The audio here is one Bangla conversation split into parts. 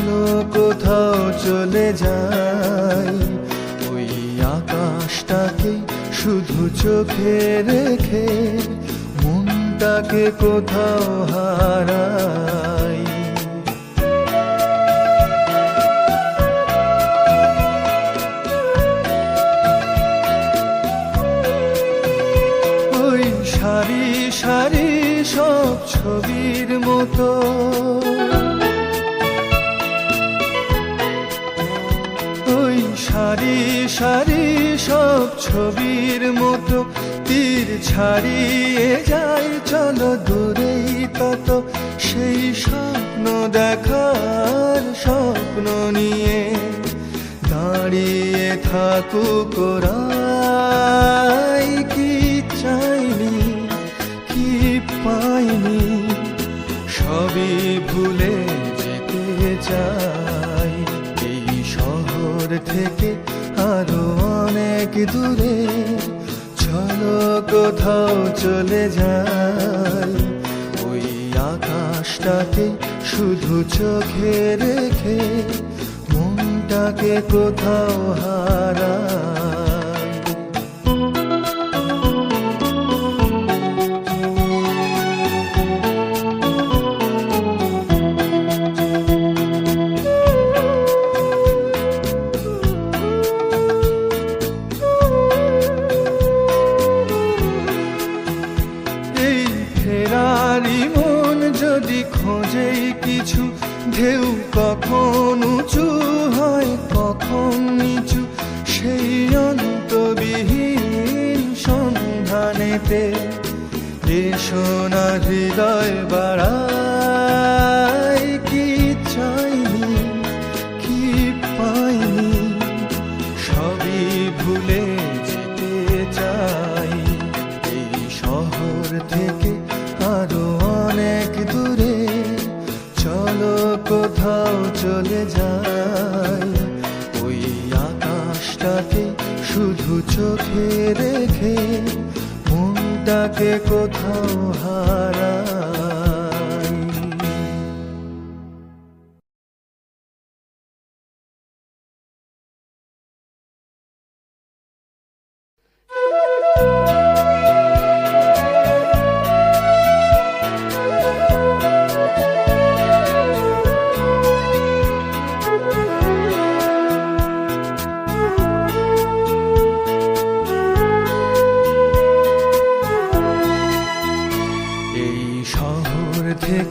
চলো কোথাও চলে যাই ওই আকাশটাকে শুধু চোখে রেখে মনটাকে কোথাও হারাই। ওই সারি সারি সব ছবির মতো সারি সারি সব ছবির মতো, তীর ছাড়িয়ে যায় চলো দূরেই তত। সেই স্বপ্ন দেখার স্বপ্ন নিয়ে দাঁড়িয়ে থাকুক ওরাই, কি চাইনি, কি পাইনি, সবই ভুলে যেতে চাই। থেকে আরও অনেক দূরে। চলো কোথাও চলে যাই। ওই আকাশটাকে শুধু চোখে রেখে মনটাকে কোথাও হারাই। ঢেউ কখন উঁচু হয়, কখন নিচু, সেই অন্তবিহীন সন্ধানেতে এসো না হৃদয় বাড়াই, কি চাইনি, কি পাইনি, সবই ভুলে যেতে চাই। এই শহর থেকে চলে যাই ওই আকাশটাকে শুধু চোখে রেখে মনটাকে কোথাও হারাই এই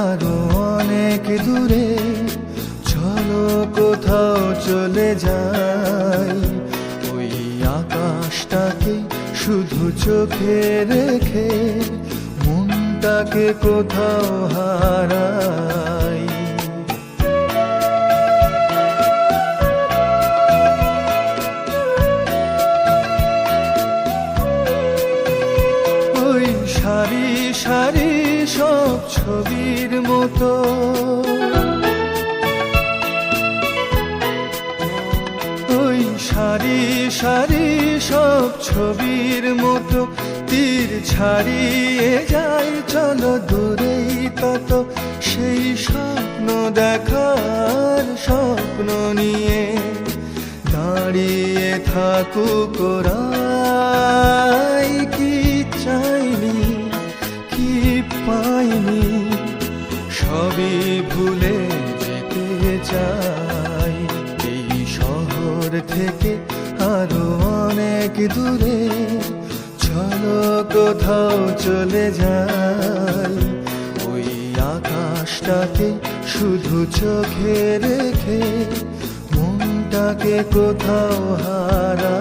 আরও অনেক দূরে। চলো কোথাও চলে যাই। ওই আকাশটাকে শুধু চোখে রেখে, মনটাকে কোথাও হারাই। ওই সারি সারি সব ছবির মতো। ওই সারি সারি সব ছবির মতো তীর ছাড়িয়ে যায়, চলো দূরেই তত। সেই স্বপ্ন দেখার স্বপ্ন নিয়ে দাঁড়িয়ে থাকুক অনেক দূরে? চলো কোথাও চলে যাই। ওই আকাশটাকে শুধু চোখে রেখে মনটাকে কোথাও হারা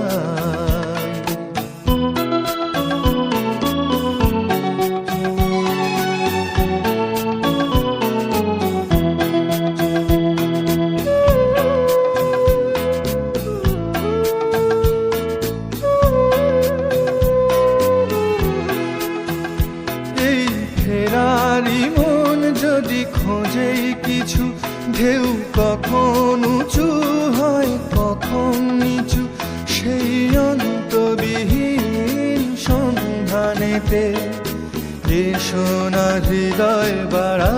কিছু ঢেউ কখন উঁচু হয় কখন নিচু? সেই অন্তবিহীন সন্ধানেতে এসো না হৃদয় বাড়া